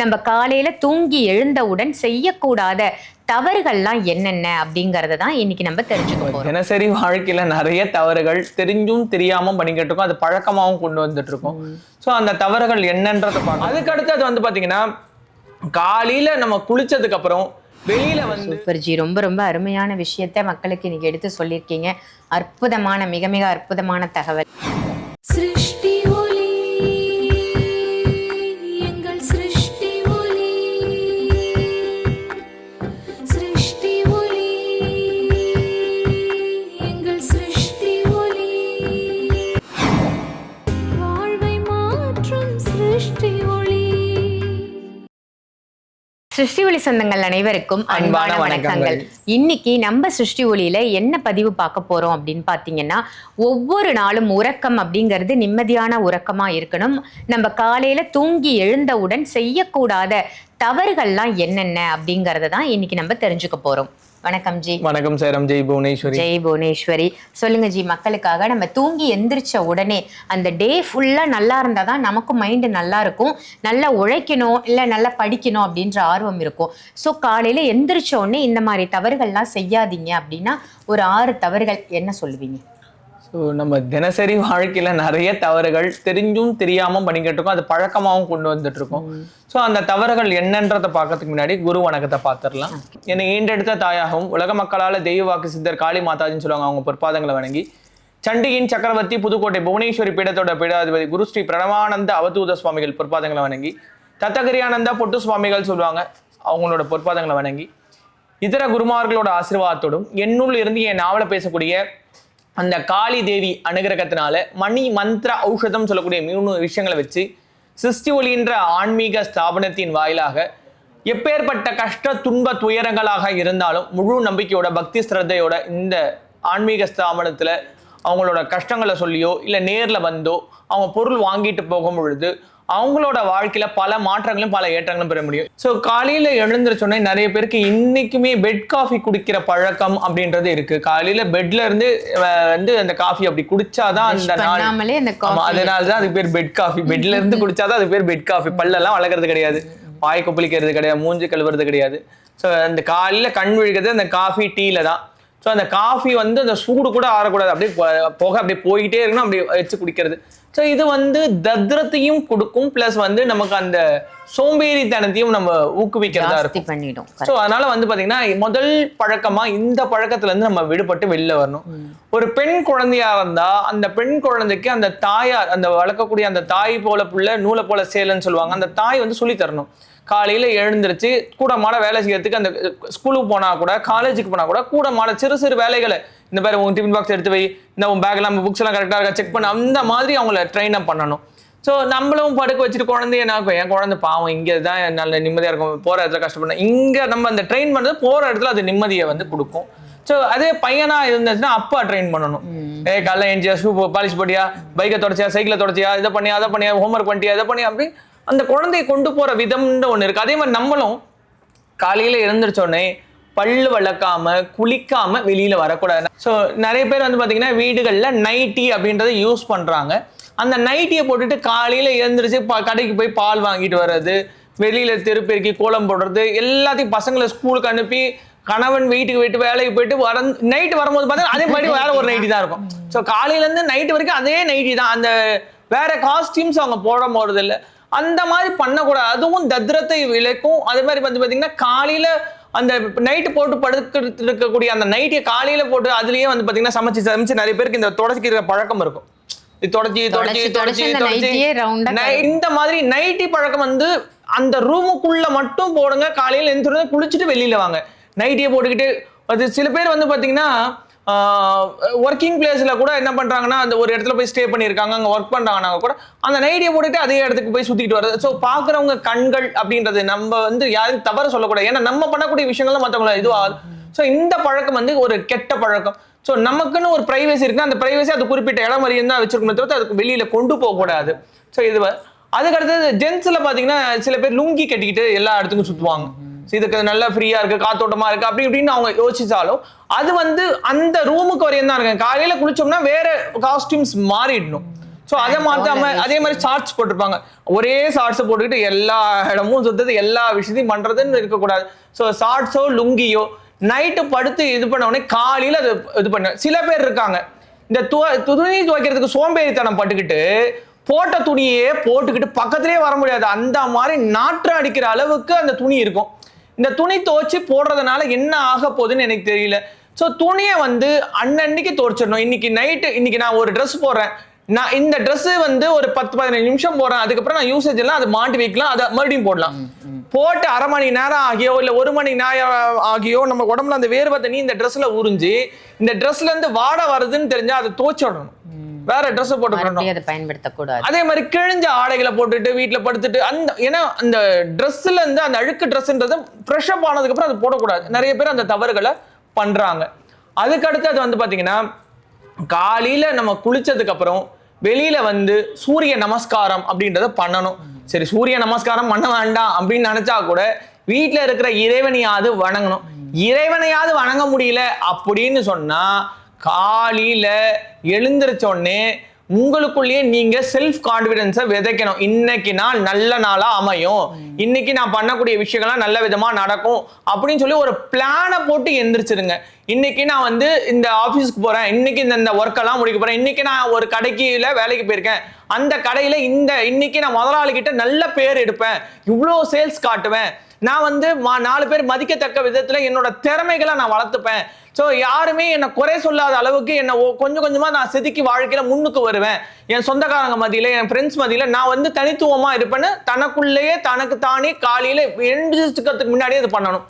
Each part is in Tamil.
நம்ம காலையில தூங்கி எழுந்தவுடன் செய்யக்கூடாத தவறுகள்லாம் என்னென்ன அப்படிங்கறத தான் இன்னைக்கு நம்ம தெரிஞ்சுக்க போறோம். தினசரி வாழ்க்கையில நிறைய தவறுகள் தெரிஞ்சும் தெரியாம பண்ணிக்கிட்டு இருக்கோம் அது பழக்கமாவும் கொண்டு வந்துட்டு இருக்கோம் ஸோ அந்த தவறுகள் என்னன்றதை பார்க்கணும். அதுக்கு அடுத்து அது வந்து பாத்தீங்கன்னா காலையில நம்ம குளிச்சதுக்கு அப்புறம் வெளியில வந்து சூப்பர் ஜி. ரொம்ப ரொம்ப அருமையான விஷயத்த மக்களுக்கு இன்னைக்கு எடுத்து சொல்லியிருக்கீங்க. அற்புதமான மிக மிக அற்புதமான தகவல். சிருஷ்டி ஒளி சொந்தங்கள் அனைவருக்கும் அன்பான வணக்கங்கள். இன்னைக்கு நம்ம சிருஷ்டி ஒளியில என்ன பதிவு பார்க்க போறோம் அப்படின்னு பாத்தீங்கன்னா ஒவ்வொரு நாளும் உறக்கம் அப்படிங்கிறது நிம்மதியான உறக்கமா இருக்கணும். நம்ம காலையில தூங்கி எழுந்தவுடன் செய்யக்கூடாத தவறுகள்லாம் என்னென்ன அப்படிங்கறத தான் இன்னைக்கு நம்ம தெரிஞ்சுக்க போறோம். வணக்கம் ஜி. வணக்கம் சேரம். ஜெய் புவனேஸ்வரி. ஜெய் புவனேஸ்வரி. சொல்லுங்க ஜி மக்களுக்காக நம்ம தூங்கி எந்திரிச்ச உடனே அந்த டே ஃபுல்லா நல்லா இருந்தா தான் நமக்கும் மைண்டு நல்லா இருக்கும். நல்லா உழைக்கணும் இல்லை நல்லா படிக்கணும் அப்படின்ற ஆர்வம் இருக்கும். ஸோ காலையில எந்திரிச்ச உடனே இந்த மாதிரி தவறுகள்லாம் செய்யாதீங்க அப்படின்னா ஒரு ஆறு தவறுகள் என்ன சொல்லுவீங்க? ஸோ நம்ம தினசரி வாழ்க்கையில நிறைய தவறுகள் தெரிஞ்சும் தெரியாம பண்ணிக்கிட்டு இருக்கோம் அது பழக்கமாவும் கொண்டு வந்துட்டு இருக்கோம் ஸோ அந்த தவறுகள் என்னன்றதை பார்க்கறதுக்கு முன்னாடி குரு வணக்கத்தை பார்த்துடலாம். என்னை ஈண்டெடுத்த தாயாகவும் உலக மக்களால தெய்வ வாக்கு சித்தர் காளி மாதாஜின்னு சொல்லுவாங்க அவங்க பொற்பாதங்களை வணங்கி சண்டிகின் சக்கரவர்த்தி புதுக்கோட்டை புவனேஸ்வரி பீடத்தோட பீடாதிபதி குரு ஸ்ரீ பிரணவானந்த அவதூத சுவாமிகள் பொற்பாதங்களை வணங்கி தத்தகிரியானந்தா பொட்டு சுவாமிகள் சொல்லுவாங்க அவங்களோட பொற்பாதங்களை வணங்கி இதர குருமார்களோட ஆசீர்வாதத்தோடும் என்னுள் இருந்து என் நாவல பேசக்கூடிய அந்த காளி தேவி அனுகிரகத்தினால மணி மந்திர ஔஷதம் சொல்லக்கூடிய மூணு விஷயங்களை வச்சு சிருஷ்டி ஒளின்ற ஆன்மீக ஸ்தாபனத்தின் வாயிலாக எப்பேற்பட்ட கஷ்ட துன்ப துயரங்களாக இருந்தாலும் முழு நம்பிக்கையோட பக்தி ஸ்ரத்தையோட இந்த ஆன்மீக ஸ்தாபனத்தில் அவங்களோட கஷ்டங்களை சொல்லியோ இல்லை நேரில் வந்தோ அவங்க பொருள் வாங்கிட்டு போகும் பொழுது அவங்களோட வாழ்க்கையில பல மாற்றங்களும் பல ஏற்றங்களும் பெற முடியும். ஸோ காலையில எழுந்திருச்சோடனே நிறைய பேருக்கு இன்னைக்குமே பெட் காஃபி குடிக்கிற பழக்கம் அப்படின்றது இருக்கு. காலையில பெட்ல இருந்து வந்து அந்த காஃபி அப்படி குடிச்சாதான் அந்த நாள் பண்ணாமலே அந்த ஆமா காஃபி அதனால தான் அதுக்கு பேர் பெட் காஃபி பெட்ல இருந்து குடிச்சாதான் அது பேர் பெட் காஃபி பல்லெல்லாம் வளர்க்கறது கிடையாது. வாய் கொப்பளிக்கிறது கிடையாது. மூஞ்சி கழுவுறது கிடையாது. ஸோ அந்த காலையில கண் விழுகிறது அந்த காஃபி டீல தான். ஸோ அந்த காஃபி வந்து அந்த சூடு கூட ஆறக்கூடாது. அப்படியே புகை அப்படியே போயிட்டே இருக்கணும். அப்படியே வச்சு குடிக்கிறது. ஸோ இது வந்து தத்ரத்தையும் கொடுக்கும் ப்ளஸ் வந்து நமக்கு அந்த சோம்பேறித்தனத்தையும் நம்ம ஊக்குவிக்கிறதா இருக்கும். பண்ணிடும் ஸோ அதனால வந்து பாத்தீங்கன்னா முதல் பழக்கமா இந்த பழக்கத்துல இருந்து நம்ம விடுபட்டு வெளில வரணும். ஒரு பெண் குழந்தையா இருந்தா அந்த பெண் குழந்தைக்கு அந்த தாயார் அந்த வளர்க்கக்கூடிய அந்த தாய் போல புள்ள நூலை போல சேலன்னு சொல்லுவாங்க அந்த தாய் வந்து சொல்லி தரணும். காலையில எழுந்திருச்சு கூட மாட வேலை செய்யறதுக்கு அந்த ஸ்கூலுக்கு போனா கூட காலேஜுக்கு போனா கூட கூட மாட சிறு சிறு வேலைகளை இந்த மாதிரி உன் டிஃபன் பாக்ஸ் எடுத்து வை இந்த உன் பேக் எல்லாம் புக்ஸ் எல்லாம் கரெக்டாக இருக்கா செக் பண்ண அந்த மாதிரி அவங்கள ட்ரெயின் அப் பண்ணணும். ஸோ நம்மளும் படுக்க வச்சுட்டு குழந்தைய என்ன ஆக்கும்? என் குழந்தை பாவம் இங்கே தான் நல்ல நிம்மதியாக இருக்கும் போகிற இடத்துல கஷ்டப்பட இங்கே நம்ம அந்த ட்ரெயின் பண்ணுறது போகிற இடத்துல அது நிம்மதியை வந்து கொடுக்கும். ஸோ அதே பையனா இருந்துச்சுன்னா அப்பா ட்ரெயின் பண்ணணும். ஏ காலைல எஞ்சியா ஷூ பாலிஷ் போட்டியா பைக்கை தொடச்சியா சைக்கிளை தொடச்சியா இதை பண்ணியா அதை பண்ணியா ஹோம்ஒர்க் பண்ணிட்டியா இதை பண்ணியா அப்படி அந்த குழந்தையை கொண்டு போகிற விதம்னு ஒன்று இருக்குது அதே மாதிரி நம்மளும் காலையில் எழுந்திரிச்ச பல்லு வளர்க்காம குளிக்காம வெளியில வரக்கூடாது. ஸோ நிறைய பேர் வந்து பார்த்திங்கன்னா வீடுகளில் நைட்டி அப்படின்றத யூஸ் பண்ணுறாங்க அந்த நைட்டியை போட்டுட்டு காலையில் எழுந்திரிச்சு பா- கடைக்கு போய் பால் வாங்கிட்டு வர்றது வெளியில் தெருப்பெருக்கி கோலம் போடுறது எல்லாத்தையும் பசங்களை ஸ்கூலுக்கு அனுப்பி கணவன் வீட்டுக்கு போயிட்டு வேலைக்கு போயிட்டு வர நைட்டு வரும்போது பார்த்தீங்கன்னா அதே மாதிரி வேற ஒரு நைட்டி தான் இருக்கும். ஸோ காலையிலேருந்து நைட்டு வரைக்கும் அதே நைட்டி தான். அந்த வேற காஸ்டியூம்ஸ் அவங்க போட போகிறது இல்லை அந்த மாதிரி பண்ணக்கூடாது. அதுவும் தத்ரத்தை விளைக்கும். அதே மாதிரி வந்து பாத்தீங்கன்னா காலையில அந்த நைட்டு போட்டு படுத்துட்டு இருக்கக்கூடிய அந்த நைட்டியை காலையில போட்டு அதுலயே வந்து பாத்தீங்கன்னா சமைச்சு சமைச்சு நிறைய பேருக்கு இந்த தொடச்சிக்கிற பழக்கம் இருக்கும். இது தொடச்சி தொடச்சி தொடச்சி, தொடச்சி இந்த மாதிரி நைட்டி பழக்கம் வந்து அந்த ரூமுக்குள்ள மட்டும் போடுங்க. காலையில எந்திரிச்சு குளிச்சுட்டு வெளியில வாங்க. நைட்டியை போட்டுக்கிட்டு அது சில பேர் வந்து பாத்தீங்கன்னா ஒர்க்கிங் பிளேஸில் கூட என்ன பண்ணுறாங்கன்னா அந்த ஒரு இடத்துல போய் ஸ்டே பண்ணியிருக்காங்க அங்கே ஒர்க் பண்ணுறாங்கன்னா கூட. அந்த நைடியை போட்டுட்டு அதே இடத்துக்கு போய் சுற்றிட்டு வர்றது. ஸோ பார்க்குறவங்க கண்கள் அப்படின்றது நம்ம வந்து யாரும் தவறு சொல்லக்கூடாது. ஏன்னா நம்ம பண்ணக்கூடிய விஷயங்கள்லாம் மற்றவங்கள இதுவாகுது ஸோ இந்த பழக்கம் வந்து ஒரு கெட்ட பழக்கம். ஸோ நமக்குன்னு ஒரு ப்ரைவசி இருக்குது அந்த ப்ரைவசி அது குறிப்பிட்ட இடம் வரையும் தான் வச்சிருக்கணும் தவிர்த்து அதுக்கு வெளியில் கொண்டு போகக்கூடாது. ஸோ இது அதுக்கடுத்தது அதுக்கு அடுத்தது சில பேர் லுங்கி கட்டிக்கிட்டு எல்லா இடத்துக்கும் சுற்றுவாங்க இதுக்கு நல்லா ஃப்ரீயா இருக்கு காத்தோட்டமா இருக்கு அப்படி இப்படின்னு அவங்க யோசிச்சாலும் அது வந்து அந்த ரூமுக்கு வரையும் தான் இருக்கு காலையில குளிச்சோம்னா வேற காஸ்டியூம்ஸ் மாறிடணும். ஸோ அதை மாத்தாம அதே மாதிரி ஷார்ட்ஸ் போட்டிருப்பாங்க. ஒரே ஷார்ட்ஸ் போட்டுக்கிட்டு எல்லா இடமும் சுத்தது எல்லா விஷயத்தையும் பண்றதுன்னு இருக்கக்கூடாது. ஸோ ஷார்ட்ஸோ லுங்கியோ நைட்டு படுத்து இது பண்ண உடனே காலையில அது இது பண்ண சில பேர் இருக்காங்க. இந்த துவ- துணி துவைக்கிறதுக்கு சோம்பேறித்தனம் பட்டுக்கிட்டு போட்ட துணியே போட்டுக்கிட்டு பக்கத்திலே வர முடியாது. அந்த மாதிரி நாற்று அடிக்கிற அளவுக்கு அந்த துணி இருக்கும். இந்த துணி துவைச்சு போடுறதுனால என்ன ஆக போகுதுன்னு எனக்கு தெரியல. ஸோ துணியை வந்து அன்னன்னைக்கு துவைச்சிடணும். இன்னைக்கு நைட்டு இன்னைக்கு நான் ஒரு Dress போடுறேன். நான் இந்த Dress வந்து ஒரு பத்து பதினஞ்சு நிமிஷம் போடுறேன். அதுக்கப்புறம் நான் யூசேஜ் எல்லாம் அதை மாட்டி வைக்கலாம். அதை மறுபடியும் போடலாம். போட்டு அரை மணி நேரம் ஆகியோ இல்லை ஒரு மணி நேரம் ஆகியோ நம்ம உடம்புல அந்த வேர்வை தண்ணி இந்த ட்ரெஸ்ல உறிஞ்சு இந்த ட்ரெஸ்ல இருந்து வாடை வருதுன்னு தெரிஞ்சா அதை துவைச்சிடணும். வேற ட்ரெஸ் போட்டு மறுபடியும் அதை பயன்படுத்தக்கூடாது. அதே மாதிரி கிழிஞ்ச ஆடைகளை போட்டுட்டு வீட்ல படுத்துட்டு அந்த ஏன்னா அந்த ட்ரெஸ்ல இருந்து அந்த அழுக்கு ட்ரெஸ்ன்றது ஃப்ரெஷ் அப் ஆனதுக்கு அப்புறம் அது போடக்கூடாது. நிறைய பேர் அந்த தவறுகளை பண்றாங்க. அதுக்கு அடுத்து அது வந்து பாத்தீங்கன்னா காலையில நம்ம குளிச்சதுக்கு அப்புறம் வெளியில வந்து சூரிய நமஸ்காரம் அப்படின்றத பண்ணணும். சரி சூரிய நமஸ்காரம் பண்ண வேண்டாம் அப்படின்னு நினைச்சா கூட வீட்ல இருக்கிற இறைவனையாவது வணங்கணும். இறைவனையாவது வணங்க முடியல அப்படின்னு சொன்னா காலையில் எழுந்திருச்ச உடனே உங்களுக்குள்ளேயே நீங்க செல்ஃப் கான்பிடன்ஸை விதைக்கணும். இன்னைக்கு நாள் நல்ல நாளா அமையும். இன்னைக்கு நான் பண்ணக்கூடிய விஷயங்கள்லாம் நல்ல விதமா நடக்கும் அப்படின்னு சொல்லி ஒரு பிளானை போட்டு எந்திரிச்சிருங்க. இன்னைக்கு நான் வந்து இந்த ஆஃபீஸ்க்கு போறேன். இன்னைக்கு இந்த இந்த ஒர்க் எல்லாம் முடிக்க போறேன். இன்னைக்கு நான் ஒரு கடைக்கில வேலைக்கு போயிருக்கேன். அந்த கடையில இந்த இன்னைக்கு நான் முதலாளிகிட்ட நல்ல பேர் எடுப்பேன். இவ்வளோ சேல்ஸ் காட்டுவேன். நான் வந்து நாலு பேர் மதிக்கத்தக்க விதத்துல என்னோட திறமைகளை நான் வளர்த்துப்பேன். ஸோ யாருமே என்னை குறை சொல்லாத அளவுக்கு என்னை கொஞ்சம் கொஞ்சமா நான் செதுக்கி வாழ்க்கையில முன்னுக்கு வருவேன். என் சொந்தக்காரங்க மத்தியில என் ஃப்ரெண்ட்ஸ் மத்தியில நான் வந்து தனித்துவமா இருப்பேன்னு தனக்குள்ளேயே தனக்கு தானே காலையில எழுந்திரிச்சுக்கிறதுக்கு முன்னாடியே இது பண்ணணும்.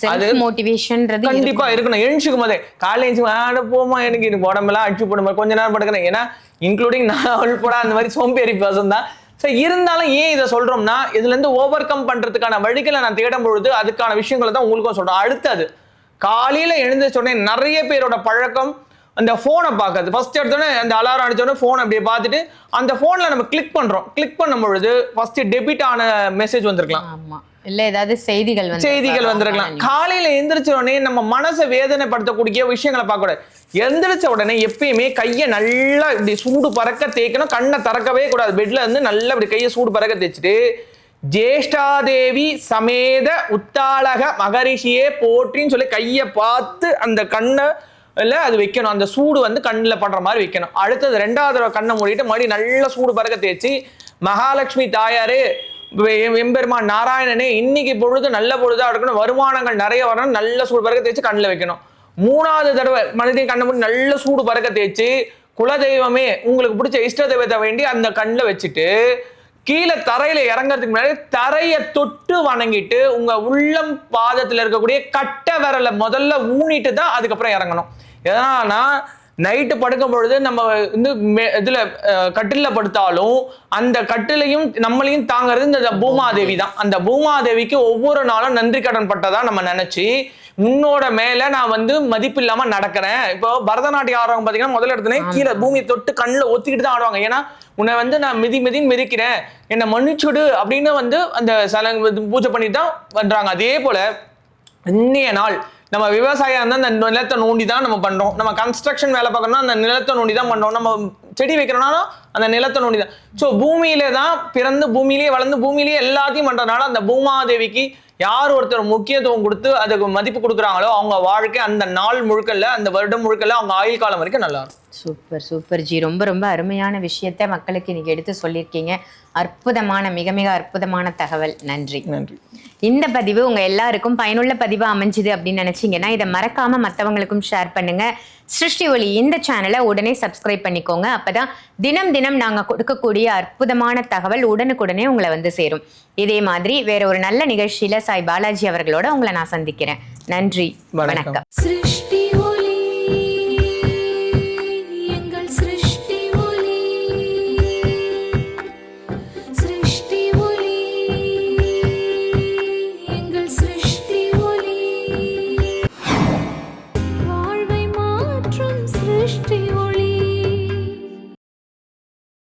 செல்ஃப் மோட்டிவேஷன்ன்றது கண்டிப்பா இருக்கணும். எழுந்துக்கும் போதே காலையில எழுந்து ஆட போமா எனக்கு எனக்கு உடம்பெல்லாம் அடிச்சு போடும்? கொஞ்ச நேரம் படுக்கிறேன் ஏன்னா இன்க்ளூடிங் நான் உள்பட அந்த மாதிரி சோம்பேறி பர்சன் தான். ஸோ இருந்தாலும் ஏன் இதை சொல்கிறோம்னா இதுலேருந்து ஓவர் கம் பண்ணுறதுக்கான வழிகளை நான் தேடும் பொழுது அதுக்கான விஷயங்களை தான் உங்களுக்கும் சொல்கிறேன் அடுத்தது காலையில் எழுந்த உடனே நிறைய பேரோட பழக்கம் அந்த ஃபோனை பார்க்கறது. ஃபர்ஸ்ட் எடுத்தோடனே அந்த அலாரம் அடித்தோடனே ஃபோன் அப்படியே பார்த்துட்டு அந்த ஃபோனில் நம்ம கிளிக் பண்ணுறோம் கிளிக் பண்ணும் பொழுது ஃபஸ்ட்டு டெபிட் ஆன மெசேஜ் வந்திருக்கலாம். ஆமாம் இல்ல ஏதாவது செய்திகள் செய்திகள் வந்திருக்கலாம். காலையில எந்திரிச்ச உடனே நம்ம மனசை வேதனைப்படுத்தக்கூடிய விஷயங்களை பார்க்க கூடாது. எந்திரிச்ச உடனே எப்பயுமே கையை நல்லா இப்படி சூடு பறக்க தேய்க்கணும். கண்ணை திறக்கவே கூடாது. பெட்ல இருந்து நல்லா இப்படி கையை சூடு பறக்க தேய்ச்சிட்டு ஜேஷ்டாதேவி சமேத உத்தாளக மகரிஷியே போற்றின்னு சொல்லி கையை பார்த்து அந்த கண்ணை இல்ல அது வைக்கணும். அந்த சூடு வந்து கண்ணில் படுற மாதிரி வைக்கணும். அடுத்தது ரெண்டாவது தடவை கண்ணை மூடிட்டு மறுபடியும் நல்லா சூடு பறக்க தேய்ச்சி மகாலட்சுமி தாயாரு எம்பெருமான் நாராயணனே இன்னைக்கு பொழுது நல்ல பொழுதாக இருக்கணும். வருமானங்கள் நிறைய வரணும். நல்ல சூடு பறக்க தேய்ச்சி கண்ணில் வைக்கணும். மூணாவது தடவை மனிதன் கண்ணை மூடி நல்ல சூடு பறக்க தேய்ச்சி குலதெய்வமே உங்களுக்கு பிடிச்ச இஷ்ட தெய்வத்தை வேண்டி அந்த கண்ணில் வச்சுட்டு கீழே தரையில இறங்கிறதுக்கு முன்னாடி தரையை தொட்டு வணங்கிட்டு உங்க உள்ளம் பாதத்தில் இருக்கக்கூடிய கட்டை விரலை முதல்ல ஊனிட்டு தான் அதுக்கப்புறம் இறங்கணும். எதனாலனா நைட்டு படுக்கும் பொழுது நம்ம வந்து இதுல அஹ், கட்டில்ல படுத்தாலும் அந்த கட்டிலையும் நம்மளையும் தாங்கிறது இந்த பூமாதேவி தான். அந்த பூமாதேவிக்கு ஒவ்வொரு நாளும் நன்றி கடன் பட்டதா நம்ம நினைச்சு உன்னோட மேல நான் வந்து மதிப்பு இல்லாம நடக்கிறேன். இப்போ பரதநாட்டியம் ஆடுறவங்க பாத்தீங்கன்னா முதல்ல இடத்துல கீழே பூமியை தொட்டு கண்ணில் ஒத்திக்கிட்டு தான் ஆடுவாங்க. ஏன்னா உன்னை வந்து நான் மிதி மிதின்னு மிதிக்கிறேன். என்னை மன்னிச்சுடு அப்படின்னு வந்து அந்த சல பூஜை பண்ணிட்டு தான் பண்றாங்க அதே போல இன்னைய நாள் நம்ம விவசாயம் இருந்தால் அந்த நிலத்தை நோண்டி தான் நம்ம பண்ணுறோம் நம்ம கன்ஸ்ட்ரக்ஷன் வேலை பார்க்கணும்னா அந்த நிலத்தை நோண்டி தான் பண்ணுறோம் நம்ம செடி வைக்கிறோம்னாலும் அந்த நிலத்தை நோண்டி தான். ஸோ பூமியில தான் பிறந்து பூமியிலேயே வளர்ந்து பூமியிலேயே எல்லாத்தையும் பண்ணுறதுனால அந்த பூமாதேவிக்கு யார் ஒருத்தர் முக்கியத்துவம் கொடுத்து அதுக்கு மதிப்பு கொடுக்குறாங்களோ அவங்க வாழ்க்கை அந்த நாள் முழுக்கல்ல அந்த வருடம் முழுக்கல்ல அவங்க ஆயுள் காலம் வரைக்கும் நல்லா இருக்கும். Super super ji. ரொம்ப ரொம்ப அருமையான விஷயத்த மக்களுக்கு இன்னைக்கு எடுத்து சொல்லியிருக்கீங்க. அற்புதமான மிக மிக அற்புதமான தகவல். நன்றி. நன்றி. இந்த பதிவு உங்க எல்லாருக்கும் பயனுள்ள பதிவா அமைஞ்சுது அப்படின்னு நினைச்சீங்கன்னா இதை மறக்காம மற்றவங்களுக்கும் ஷேர் பண்ணுங்க. சிருஷ்டி ஒளி இந்த சேனலை உடனே சப்ஸ்கிரைப் பண்ணிக்கோங்க. அப்பதான் தினம் தினம் நாங்க கொடுக்கக்கூடிய அற்புதமான தகவல் உடனுக்குடனே உங்களை வந்து சேரும். இதே மாதிரி வேற ஒரு நல்ல நிகழ்ச்சியில சாய் பாலாஜி அவர்களோட உங்களை நான் சந்திக்கிறேன். நன்றி. வணக்கம். சிருஷ்டி